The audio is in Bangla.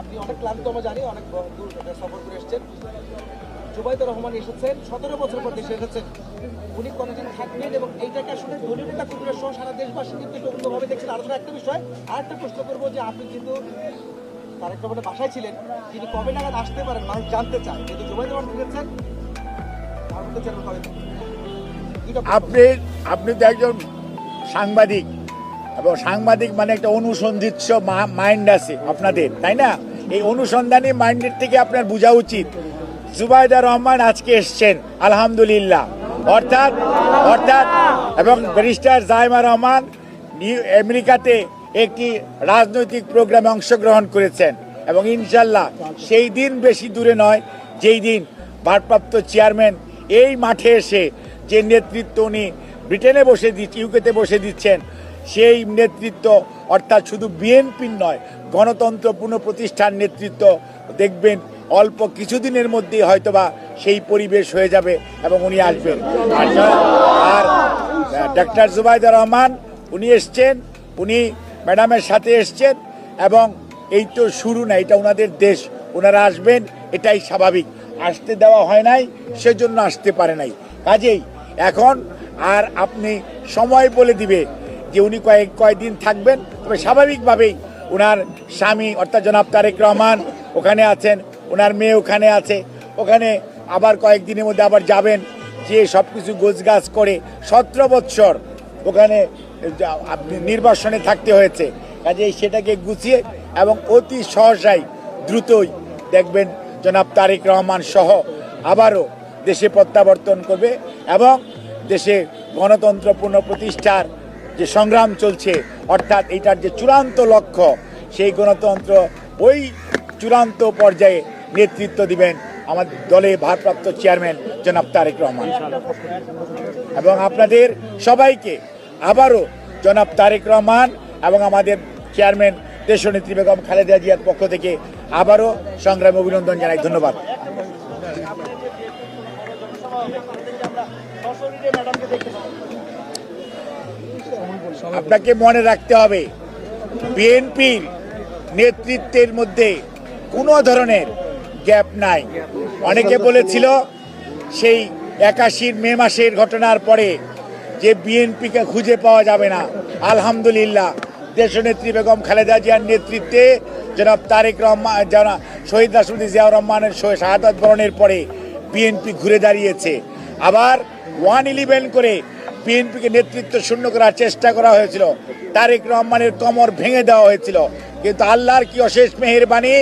আপনি অনেক ক্লান্ত, আমরা জানি, অনেক দূর সফর করে এসেছেন। জুবাইদুর রহমান এসেছেন, সতেরো বছর পর দেশে এসেছেন। উনি কতদিন থাকবেন এবং এইটাকে আসলে দলীয় নেতা কর্মীরা সহ সারা দেশবাসী কিন্তু একটু অন্যভাবে দেখছেন। আরও একটা বিষয় আর একটা প্রশ্ন করব যে আপনি কিন্তু তারেক রহমানের বাসায় ছিলেন, তিনি কবে নাগাদ আসতে পারেন মানুষ জানতে চায়। কিন্তু জুবাইদুর রহমান ফিরেছেন আপনি আপনি তো একজন সাংবাদিক এবং সাংবাদিক মানে একটা অনুসন্ধিৎস মাইন্ড আছে আপনাদের, তাই না? এই অনুসন্ধানী মাইন্ডের থেকে আপনার বোঝা উচিত। জুবাইদা রহমান আজকে এসছেন, আলহামদুলিল্লাহ। অর্থাৎ অর্থাৎ, এবং ব্যারিস্টার জাইমা রহমান নিউ- আমেরিকাতে একটি রাজনৈতিক প্রোগ্রামে অংশগ্রহণ করেছেন। এবং ইনশাল্লাহ সেই দিন বেশি দূরে নয়, যেই দিন ভারপ্রাপ্ত চেয়ারম্যান এই মাঠে এসে যে নেতৃত্ব উনি ব্রিটেনে বসে দিচ্ছে ইউকেতে বসে দিচ্ছেন সেই নেতৃত্ব, অর্থাৎ শুধু বিএনপির নয়, গণতন্ত্র পুনঃপ্রতিষ্ঠার নেতৃত্ব, দেখবেন অল্প কিছুদিনের মধ্যেই হয়তোবা সেই পরিবেশ হয়ে যাবে এবং উনি আসবেন। আর ডাক্তার জুবাইদা রহমান, উনি এসছেন, উনি ম্যাডামের সাথে এসছেন এবং এই তো শুরু না, এটা ওনাদের দেশ ওনারা আসবেন, এটাই স্বাভাবিক। আসতে দেওয়া হয় নাই, সেজন্য আসতে পারে নাই। কাজেই এখন আর আপনি সময় বলে দিবে যে উনি কয়েক কয়েকদিন থাকবেন, তবে স্বাভাবিকভাবেই ওনার স্বামী, অর্থাৎ জনাব তারেক রহমান ওখানে আছেন ওনার মেয়ে ওখানে আছে, ওখানে আবার কয়েকদিনের মধ্যে আবার যাবেন, যে সব কিছু গোছগাছ করে সতেরো বৎসর ওখানে নির্বাসনে থাকতে হয়েছে। কাজেই সেটাকে গুছিয়ে এবং অতি সহসাই দ্রুতই দেখবেন জনাব তারেক রহমান সহ আবারও দেশে প্রত্যাবর্তন করবে এবং দেশে গণতন্ত্র পুনঃপ্রতিষ্ঠার যে সংগ্রাম চলছে, অর্থাৎ এটার যে চূড়ান্ত লক্ষ্য, সেই গণতন্ত্র ওই চূড়ান্ত পর্যায়ে নেতৃত্ব দিবেন আমাদের দলের ভারপ্রাপ্ত চেয়ারম্যান জনাব তারেক রহমান। এবং আপনাদের সবাইকে আবারও জনাব তারেক রহমান এবং আমাদের চেয়ারম্যান দেশনেত্রী বেগম খালেদা জিয়ার পক্ষ থেকে আবারও সংগ্রামে অভিনন্দন জানাই, ধন্যবাদ। আপনাকে মনে রাখতে হবে, বিএনপির নেতৃত্বের মধ্যে কোনো ধরনের গ্যাপ নাই। অনেকে বলেছিল সেই একাশির মে মাসের ঘটনার পরে যে বিএনপিকে খুঁজে পাওয়া যাবে না। আলহামদুলিল্লাহ, দেশনেত্রী বেগম খালেদা জিয়ার নেতৃত্বে জনাব তারেক রহমান জনাব শহীদ রাষ্ট্রপতি জিয়াউর রহমানের শহীদ বরণের পরে বিএনপি ঘুরে দাঁড়িয়েছে। আবার ওয়ান ইলেভেন করে বিএনপিকে নেতৃত্ব শূন্য করার চেষ্টা করা হয়েছিল। তারেক রহমানের কমর ভেঙে দেওয়া হয়েছিল। কিন্তু আল্লাহর কি অশেষ মেহেরবানি?